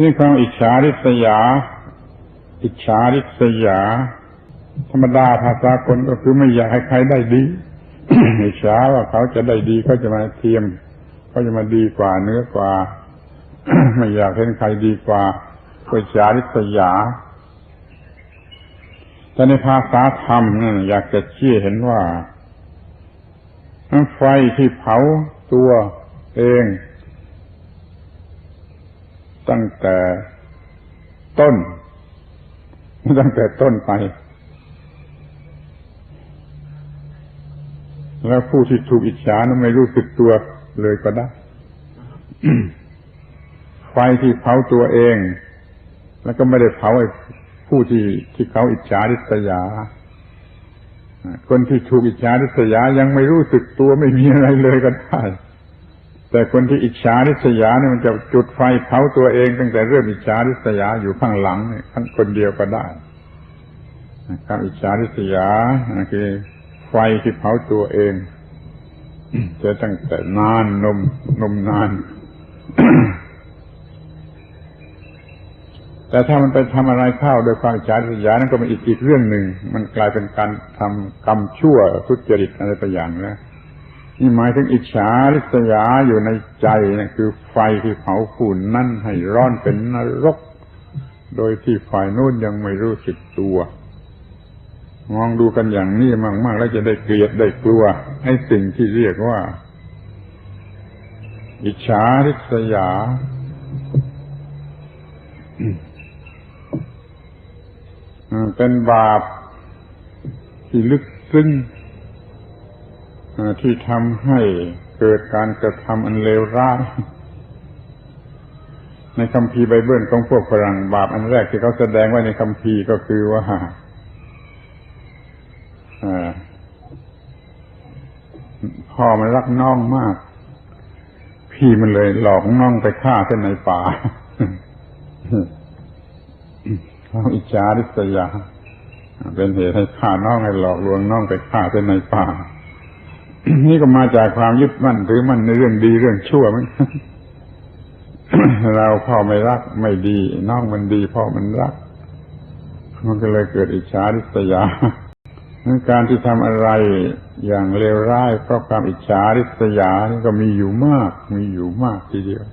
นี่ความอิจฉาริษยา อิจฉาริษยา ธรรมดาภาษาคนก็คือไม่อยากให้ใครได้ดี อิจฉาว่าเขาจะได้ดีเขาจะมาเทียมเขาจะมาดีกว่าเนื้อกว่า ไม่อยากเห็นใครดีกว่าก็อิจฉาริษยา แต่ในภาษาธรรมนั่นอยากจะชี้เห็นว่าไฟที่เผาตัวเอง ตั้งแต่ต้น ตั้งแต่ต้นไป แล้วผู้ที่ถูกอิจฉานั้นไม่รู้สึกตัวเลยก็ได้ไฟที่เผาตัวเอง แล้วก็ไม่ได้เผาไอ้ผู้ที่ที่เขาอิจฉาริษยา คนที่ถูกอิจฉาริษยายังไม่รู้สึกตัวไม่มีอะไรเลยก็ได้ แต่คนที่อิจฉาริษยาเนี่ยมันจะจุดไฟเผาตัวเอง ตั้งแต่เริ่มอิจฉาริษยาอยู่ข้างหลังเนี่ยคนเดียวก็ได้การอิจฉาริษยาคือไฟที่เผาตัวเองจะตั้งแต่นานนมนมนาน แต่ถ้ามันไปทำอะไรเข้าโดยความอิจฉาริษยานั่นก็เป็นอีกอีกเรื่องหนึ่ง มันกลายเป็นการทำกรรมชั่วทุจริตอะไรไปอย่างแล้ว นี่หมายถึงอิจฉาริษยาอยู่ในใจนะคือไฟที่เผาฝุ่นนั่นให้ร้อนเป็นนรก โดยที่ฝ่ายนู้นยังไม่รู้สึกตัว มองดูกันอย่างนี้มากๆแล้วจะได้เกลียดได้กลัวให้สิ่งที่เรียกว่า อิจฉาริษยาเป็นบาปที่ลึกซึ้ง ที่ทำให้เกิดการกระทำอันเลวร้ายในคำพีไบเบิลของพวกฝรั่งบาปอันแรกที่เขาแสดงไว้ในคำพีก็คือว่าพ่อมันรักน้องมาก พี่มันเลยหลอกน้องไปฆ่าเส้นในป่าความอิจฉาริษยา เป็นเหตุให้ฆ่าน้องให้หลอกลวงน้องไปฆ่าเส้นในป่า นี่ก็มาจากความยึดมั่นถือมั่นในเรื่องดีเรื่องชั่วมันเราพ่อไม่รักไม่ดีน้องมันดี พ่อมันรัก มันก็เลยเกิดอิจฉาริษยาการที่ทำอะไรอย่างเลวร้ายเพราะความอิจฉาริษยานี่ก็มีอยู่มาก มีอยู่มากทีเดียว